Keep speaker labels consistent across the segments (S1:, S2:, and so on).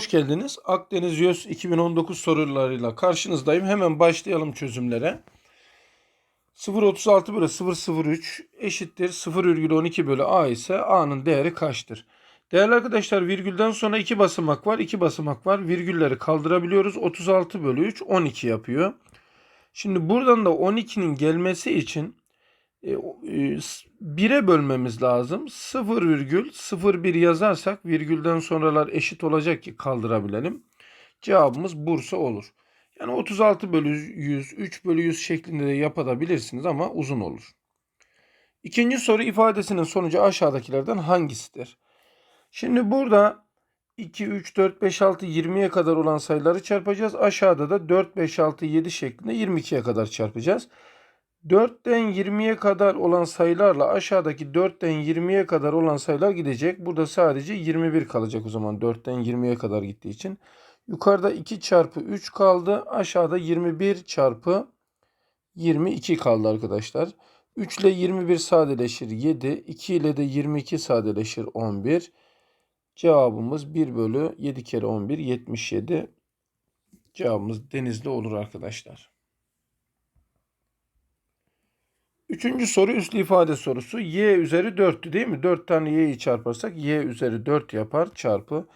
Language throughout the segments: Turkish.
S1: Hoş geldiniz. Akdeniz YÖS 2019 sorularıyla karşınızdayım. Hemen başlayalım çözümlere. 0.36 bölü 0.03 eşittir 0,12 bölü a ise a'nın değeri kaçtır? Değerli arkadaşlar virgülden sonra iki basamak var. iki basamak var. Virgülleri kaldırabiliyoruz. 36 bölü 3 12 yapıyor. Şimdi buradan da 12'nin gelmesi için 1'e bölmemiz lazım. 0,01 yazarsak virgülden sonralar eşit olacak ki kaldırabilelim. Cevabımız Bursa olur. Yani 36 bölü 100, 3 bölü 100 şeklinde de yapabilirsiniz ama uzun olur. İkinci soru ifadesinin sonucu aşağıdakilerden hangisidir? Şimdi burada 2, 3, 4, 5, 6, 20'ye kadar olan sayıları çarpacağız. Aşağıda da 4, 5, 6, 7 şeklinde 22'ye kadar çarpacağız. 4'ten 20'ye kadar olan sayılarla aşağıdaki 4'ten 20'ye kadar olan sayılar gidecek. Burada sadece 21 kalacak o zaman 4'ten 20'ye kadar gittiği için. Yukarıda 2 çarpı 3 kaldı. Aşağıda 21 çarpı 22 kaldı arkadaşlar. 3 ile 21 sadeleşir 7. 2 ile de 22 sadeleşir 11. Cevabımız 1 bölü 7 kere 11 77. Cevabımız denizli olur arkadaşlar. Üçüncü soru üslü ifade sorusu. Y üzeri 4'tü değil mi? 4 tane y'yi çarparsak y üzeri 4 yapar çarpı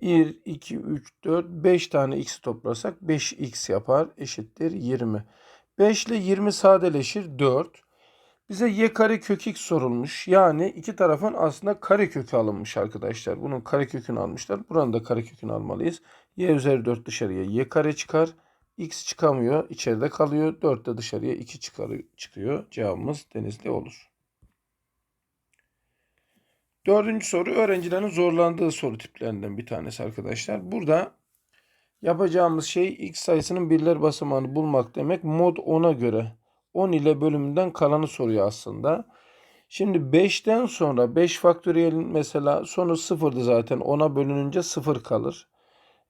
S1: 1, 2, 3, 4, 5 tane x'i toplasak 5x yapar eşittir 20. 5 ile 20 sadeleşir 4. Bize y kare kök x sorulmuş. Yani iki tarafın aslında kare kökü alınmış arkadaşlar. Bunun kare kökünü almışlar. Buranın da kare kökünü almalıyız. y üzeri 4 dışarıya y kare çıkar. X çıkamıyor. içeride kalıyor. 4 de dışarıya 2 çıkarıyor, çıkıyor. Cevabımız denizli olur. Dördüncü soru öğrencilerin zorlandığı soru tiplerinden bir tanesi arkadaşlar. Burada yapacağımız şey x sayısının birler basamağını bulmak demek. Mod 10'a göre 10 ile bölümünden kalanı soruyor aslında. Şimdi 5'ten sonra 5 faktöriyelin mesela sonu 0'dı zaten 10'a bölününce 0 kalır.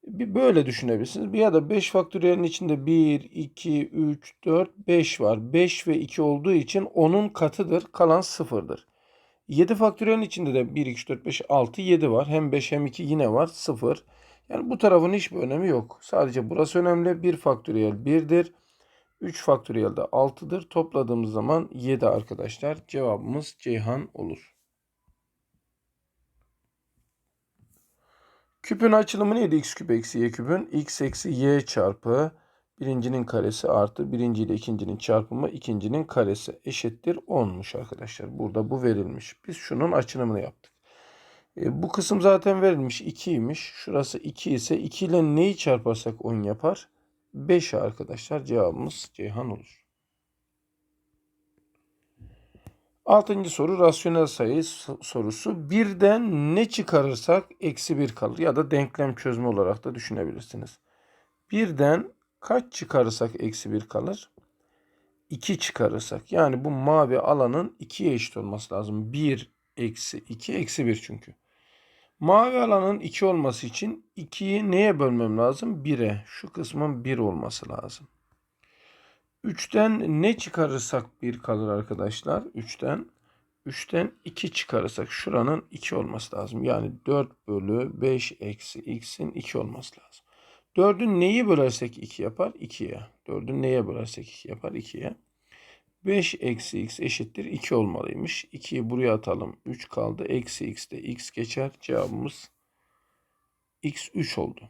S1: Bir böyle düşünebilirsiniz. Bir ya da 5 faktöriyelin içinde 1, 2, 3, 4, 5 var. 5 ve 2 olduğu için 10'un katıdır. Kalan 0'dır. 7 faktöriyelin içinde de 1, 2, 3, 4, 5, 6, 7 var. Hem 5 hem 2 yine var. 0. Yani bu tarafın hiçbir önemi yok. Sadece burası önemli. 1 faktöriyel 1'dir. 3 faktöriyel de 6'dır. Topladığımız zaman 7 arkadaşlar. Cevabımız Ceyhan olur. Küpün açılımı neydi? x küp eksi y küpün. x eksi y çarpı birincinin karesi artı birinci ile ikincinin çarpımı ikincinin karesi eşittir 10'muş arkadaşlar. Burada bu verilmiş. Biz şunun açılımını yaptık. E, bu kısım zaten verilmiş 2'ymiş. Şurası 2 ise 2 ile neyi çarparsak 10 yapar? 5 arkadaşlar. Cevabımız Ceyhan olur. Altıncı soru rasyonel sayı sorusu. Birden ne çıkarırsak eksi bir kalır ya da denklem çözümü olarak da düşünebilirsiniz. Birden kaç çıkarırsak eksi bir kalır? 2 çıkarırsak. Yani bu mavi alanın 2'ye eşit olması lazım. 1 eksi 2 eksi 1 çünkü. Mavi alanın 2 olması için 2'yi neye bölmem lazım? 1'e. Şu kısmın 1 olması lazım. 3'ten ne çıkarırsak 1 kalır arkadaşlar. 3'ten 3'ten 2 çıkarırsak şuranın 2 olması lazım. Yani 4 bölü 5 eksi x'in 2 olması lazım. 4'ün neyi bölersek 2 yapar? 2'ye. 4'ün neye bölersek 2 yapar? 2'ye. 5 eksi x eşittir 2 olmalıymış. 2'yi buraya atalım. 3 kaldı. Eksi x de x geçer. Cevabımız x 3 oldu.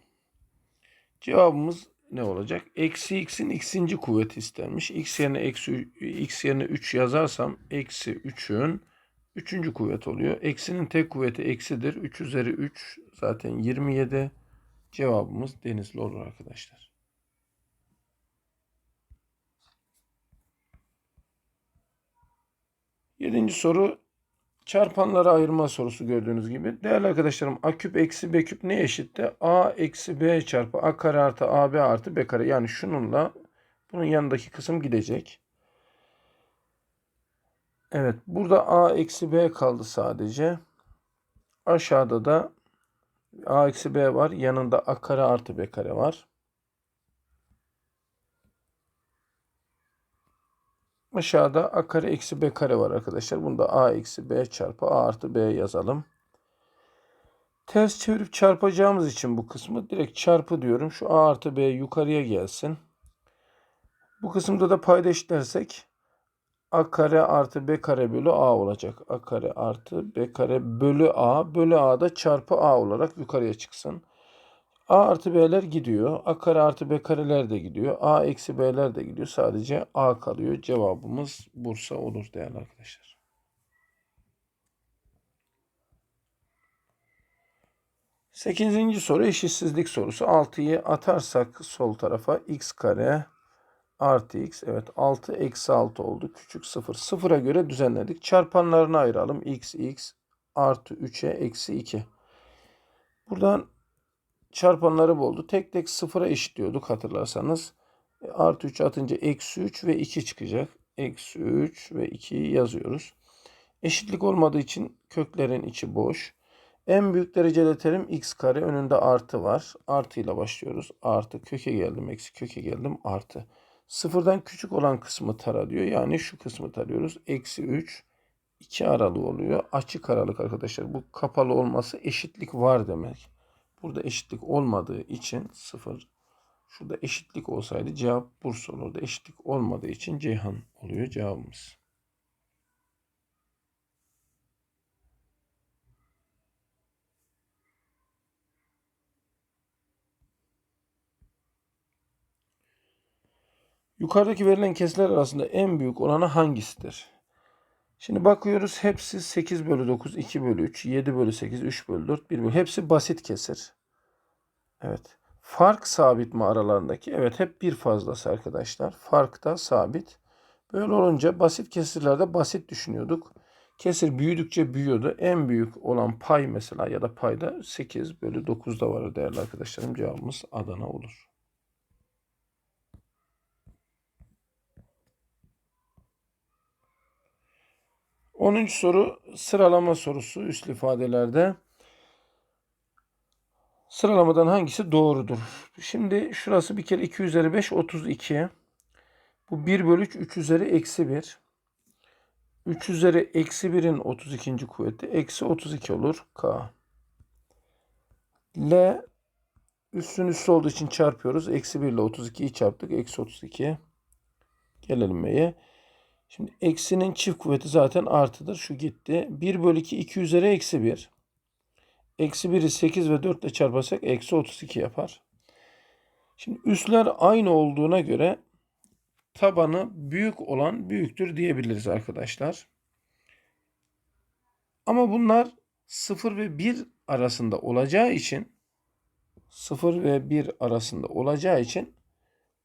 S1: Cevabımız ne olacak? Eksi x'in x'inci kuvveti istenmiş. x yerine eksi x yerine 3 yazarsam eksi 3'ün 3. kuvvet oluyor. Eksinin tek kuvveti eksidir. 3 üzeri 3 zaten 27. Cevabımız denizli olur arkadaşlar. Yedinci soru çarpanlara ayırma sorusu gördüğünüz gibi. Değerli arkadaşlarım a küp eksi b küp ne eşitti? a eksi b çarpı a kare artı ab artı b kare. Yani şununla bunun yanındaki kısım gidecek. Evet burada a eksi b kaldı sadece. Aşağıda da a eksi b var. Yanında a kare artı b kare var. Aşağıda a kare eksi b kare var arkadaşlar. Bunda a eksi b çarpı a artı b yazalım. Ters çevirip çarpacağımız için bu kısmı direkt çarpı diyorum. Şu a artı b yukarıya gelsin. Bu kısımda da payda eşitlersek a kare artı b kare bölü a olacak. a kare artı b kare bölü a bölü a da çarpı a olarak yukarıya çıksın. A artı b'ler gidiyor. a kare artı b kareler de gidiyor. a eksi b'ler de gidiyor. Sadece a kalıyor. Cevabımız Bursa olur değerli arkadaşlar. Sekizinci soru eşitsizlik sorusu. 6'yı atarsak sol tarafa x kare artı x. Evet 6 eksi 6 oldu. Küçük 0. Sıfıra göre düzenledik. Çarpanlarını ayıralım. x x artı 3'e eksi 2. Buradan çarpanları buldu. Tek tek sıfıra eşitliyorduk hatırlarsanız. E, Artı 3 atınca eksi 3 ve 2 çıkacak. Eksi 3 ve 2'yi yazıyoruz. Eşitlik olmadığı için köklerin içi boş. En büyük derecede terim x kare önünde artı var. Artı ile başlıyoruz. Artı köke geldim. Eksi köke geldim. Artı. Sıfırdan küçük olan kısmı tara diyor. Yani şu kısmı tarıyoruz. Eksi 3. 2 aralığı oluyor. Açık aralık arkadaşlar. Bu kapalı olması eşitlik var demek. Burada eşitlik olmadığı için sıfır. Şurada eşitlik olsaydı cevap Bursa olurdu. Eşitlik olmadığı için Ceyhan oluyor cevabımız. Yukarıdaki verilen kesirler arasında en büyük olanı hangisidir? Şimdi bakıyoruz hepsi 8 bölü 9, 2 bölü 3, 7 bölü 8, 3 bölü 4, 1 bölü. Hepsi basit kesir. Evet. Fark sabit mi aralarındaki? Evet hep bir fazlası arkadaşlar. Fark da sabit. Böyle olunca basit kesirlerde basit düşünüyorduk. Kesir büyüdükçe büyüyordu. En büyük olan pay mesela ya da payda 8 bölü 9'da var değerli arkadaşlarım. Cevabımız Adana olur. Onuncu soru sıralama sorusu üst ifadelerde. Sıralamadan hangisi doğrudur? Şimdi şurası bir kere 2 üzeri 5 32. Bu 1 bölü 3 3 üzeri eksi 1. 3 üzeri eksi 1'in 32. kuvveti eksi 32 olur. K. L üstün üstü olduğu için çarpıyoruz. Eksi 1 ile 32'yi çarptık. Eksi 32. Gelelim M'ye. Şimdi eksinin çift kuvveti zaten artıdır. Şu gitti. 1 bölü 2 2 üzeri eksi 1. Eksi 1'i 8 ve 4 ile çarparsak eksi 32 yapar. Şimdi üsler aynı olduğuna göre tabanı büyük olan büyüktür diyebiliriz arkadaşlar. Ama bunlar 0 ve 1 arasında olacağı için 0 ve 1 arasında olacağı için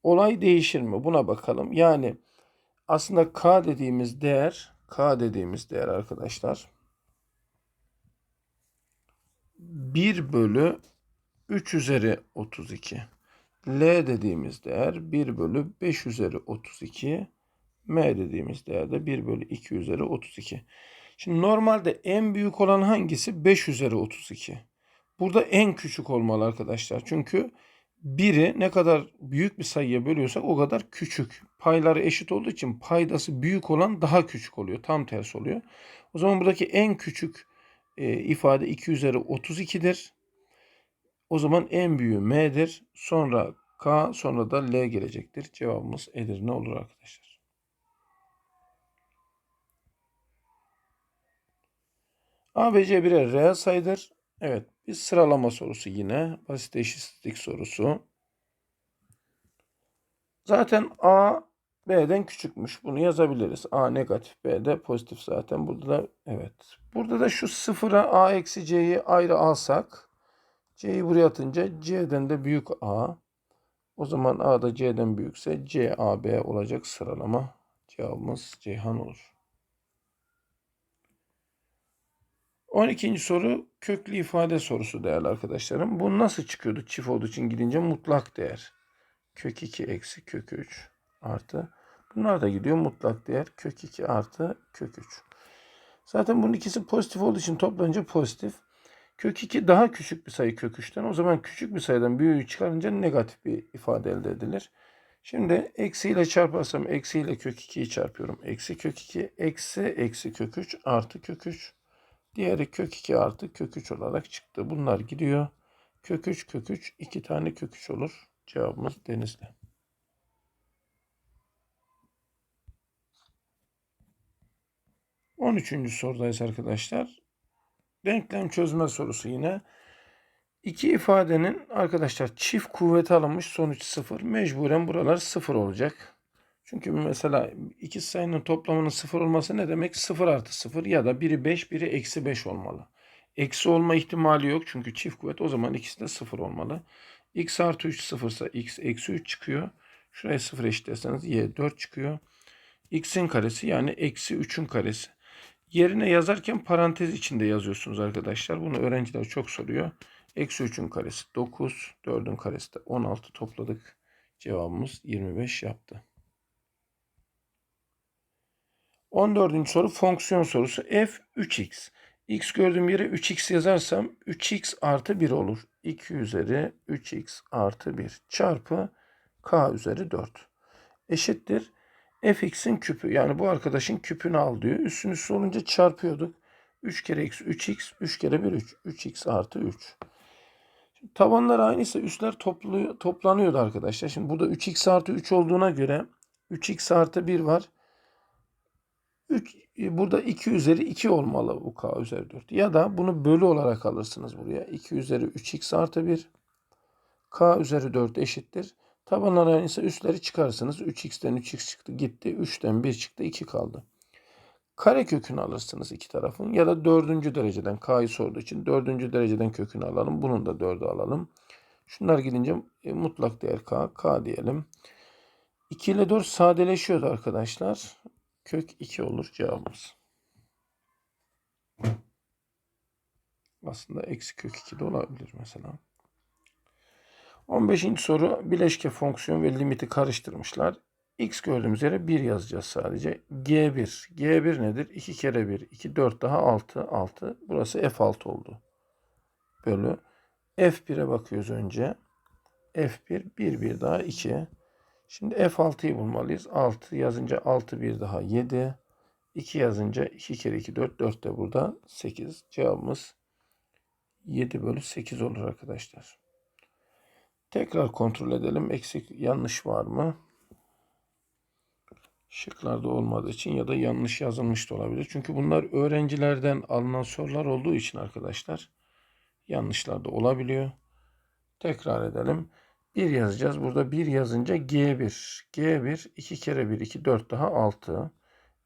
S1: olay değişir mi? Buna bakalım. Yani aslında K dediğimiz değer K dediğimiz değer arkadaşlar 1 bölü 3 üzeri 32. L dediğimiz değer 1 bölü 5 üzeri 32. M dediğimiz değer de 1 bölü 2 üzeri 32. Şimdi normalde en büyük olan hangisi? 5 üzeri 32. Burada en küçük olmalı arkadaşlar. Çünkü biri ne kadar büyük bir sayıya bölüyorsak o kadar küçük. Payları eşit olduğu için paydası büyük olan daha küçük oluyor. Tam tersi oluyor. O zaman buradaki en küçük e, ifade 2 üzeri 32'dir. O zaman en büyüğü M'dir. Sonra K sonra da L gelecektir. Cevabımız Edirne olur arkadaşlar. A ve C birer reel sayıdır. Evet bir sıralama sorusu yine. Basit eşitsizlik sorusu. Zaten A B'den küçükmüş. Bunu yazabiliriz. A negatif, B de pozitif zaten. Burada da evet. Burada da şu sıfıra A eksi C'yi ayrı alsak C'yi buraya atınca C'den de büyük A. O zaman A da C'den büyükse C, A, B olacak sıralama. Cevabımız Ceyhan olur. 12. soru köklü ifade sorusu değerli arkadaşlarım. Bu nasıl çıkıyordu çift olduğu için gidince mutlak değer. Kök 2 eksi kök 3 artı. Bunlar da gidiyor mutlak değer kök 2 artı kök 3. Zaten bunun ikisi pozitif olduğu için toplanınca pozitif. Kök 2 daha küçük bir sayı kök 3'ten. O zaman küçük bir sayıdan büyüğü çıkarınca negatif bir ifade elde edilir. Şimdi eksi ile çarparsam eksi ile kök 2'yi çarpıyorum. Eksi kök 2 eksi eksi kök 3 artı kök 3. Diğeri kök 2 artı kök 3 olarak çıktı. Bunlar gidiyor. Kök 3 kök 3 2 tane kök 3 olur. Cevabımız denizli. On üçüncü sorudayız arkadaşlar. Denklem çözme sorusu yine. İki ifadenin arkadaşlar çift kuvveti alınmış sonuç sıfır. Mecburen buralar sıfır olacak. Çünkü mesela iki sayının toplamının sıfır olması ne demek? Sıfır artı sıfır ya da biri 5 biri eksi 5 olmalı. Eksi olma ihtimali yok çünkü çift kuvvet o zaman ikisi de sıfır olmalı. x artı 3 sıfırsa x eksi 3 çıkıyor. Şuraya sıfır eşitlerseniz y 4 çıkıyor. x'in karesi yani eksi 3'ün karesi. Yerine yazarken parantez içinde yazıyorsunuz arkadaşlar. Bunu öğrenciler çok soruyor. Eksi 3'ün karesi 9, 4'ün karesi de 16 topladık. Cevabımız 25 yaptı. 14. soru fonksiyon sorusu. f 3x. x gördüğüm yere 3x yazarsam 3x artı 1 olur. 2 üzeri 3x artı 1 çarpı k üzeri 4 eşittir. Fx'in küpü yani bu arkadaşın küpünü al diyor. Üstün üstü olunca çarpıyorduk. 3 kere x 3x 3 kere 1 3. 3x artı 3. Şimdi tabanlar aynıysa üstler toplu, toplanıyordu arkadaşlar. Şimdi burada 3x artı 3 olduğuna göre 3x artı 1 var. 3, burada 2 üzeri 2 olmalı bu k üzeri 4. Ya da bunu bölü olarak alırsınız buraya. 2 üzeri 3x artı 1 k üzeri 4 eşittir. Tabanlar aynıysa üstleri çıkarsınız. 3x'ten 3x çıktı gitti. 3'ten 1 çıktı 2 kaldı. Kare kökünü alırsınız iki tarafın. Ya da dördüncü dereceden k'yı sorduğu için dördüncü dereceden kökünü alalım. Bunun da 4'ü alalım. Şunlar gidince e, mutlak değer k. k diyelim. 2 ile 4 sadeleşiyordu arkadaşlar. Kök 2 olur cevabımız. Aslında eksi kök 2 de olabilir mesela. 15. soru bileşke fonksiyon ve limiti karıştırmışlar. X gördüğümüz yere 1 yazacağız sadece. G1. G1 nedir? 2 kere 1. 2, 4 daha 6. 6. Burası F6 oldu. Bölü. F1'e bakıyoruz önce. F1. 1, 1 daha 2. Şimdi F6'yı bulmalıyız. 6 yazınca 6, 1 daha 7. 2 yazınca 2 kere 2, 4. 4 de burada 8. Cevabımız 7 bölü 8 olur arkadaşlar. Tekrar kontrol edelim. Eksik yanlış var mı? Şıklarda olmadığı için ya da yanlış yazılmış da olabilir. Çünkü bunlar öğrencilerden alınan sorular olduğu için arkadaşlar yanlışlar da olabiliyor. Tekrar edelim. 1 yazacağız. Burada 1 yazınca G1. G1 2 kere 1 2 4 daha 6.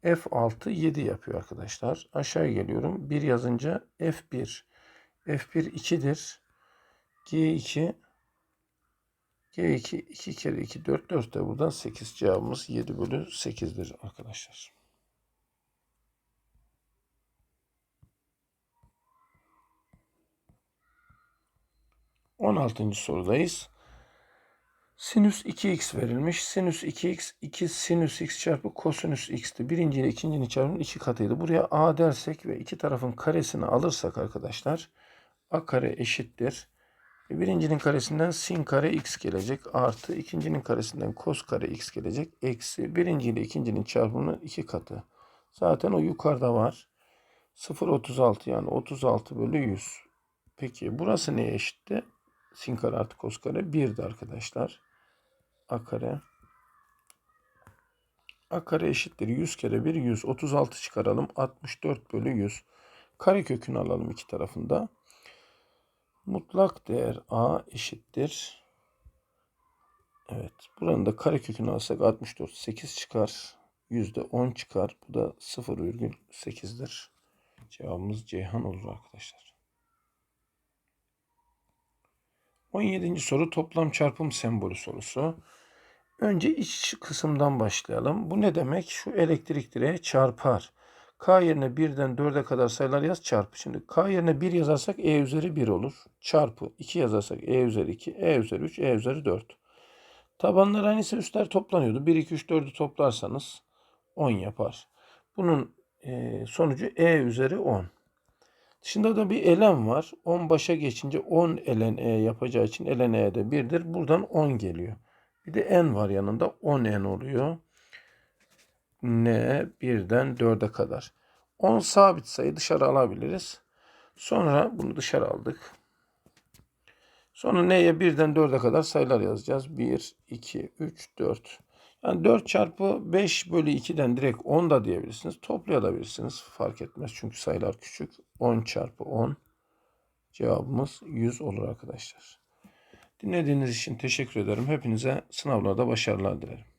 S1: F6 7 yapıyor arkadaşlar. Aşağı geliyorum. 1 yazınca F1. F1 2'dir. G2 G2 2 kere 2 4 4 de buradan 8 cevabımız 7 bölü 8'dir arkadaşlar. On altıncı sorudayız. Sinüs 2x verilmiş. Sinüs 2x 2 sinüs x çarpı kosinüs x'ti. Birinci ile ikincinin çarpımının iki katıydı. Buraya a dersek ve iki tarafın karesini alırsak arkadaşlar a kare eşittir. Birincinin karesinden sin kare x gelecek. Artı ikincinin karesinden kos kare x gelecek. Eksi birinci ile ikincinin çarpımının iki katı. Zaten o yukarıda var. 0.36 yani 36 bölü 100. Peki burası neye eşitti? Sin kare artı kos kare 1'di arkadaşlar. A kare. A kare eşittir 100 kere 1 100. 36 çıkaralım. 64 bölü 100. Kare kökünü alalım iki tarafında. Mutlak değer a eşittir. Evet. Buranın da kare kökünü alsak 64 8 çıkar. Yüzde 10 çıkar. Bu da 0,8'dir. Cevabımız Ceyhan olur arkadaşlar. 17. soru toplam çarpım sembolü sorusu. Önce iç kısımdan başlayalım. Bu ne demek? Şu elektrik direği çarpar. K yerine 1'den 4'e kadar sayılar yaz çarpı. Şimdi K yerine 1 yazarsak E üzeri 1 olur. Çarpı 2 yazarsak E üzeri 2, E üzeri 3, E üzeri 4. Tabanlar aynıysa üstler toplanıyordu. 1, 2, 3, 4'ü toplarsanız 10 yapar. Bunun e, sonucu E üzeri 10. Dışında da bir elem var. 10 başa geçince 10 elen E yapacağı için elen E de 1'dir. Buradan 10 geliyor. Bir de N var yanında 10 N oluyor n birden 4'e kadar. 10 sabit sayı dışarı alabiliriz. Sonra bunu dışarı aldık. Sonra neye birden 4'e kadar sayılar yazacağız. 1, 2, 3, 4. Yani 4 çarpı 5 bölü 2'den direkt 10 da diyebilirsiniz. Toplayabilirsiniz. Fark etmez çünkü sayılar küçük. 10 çarpı 10 cevabımız 100 olur arkadaşlar. Dinlediğiniz için teşekkür ederim. Hepinize sınavlarda başarılar dilerim.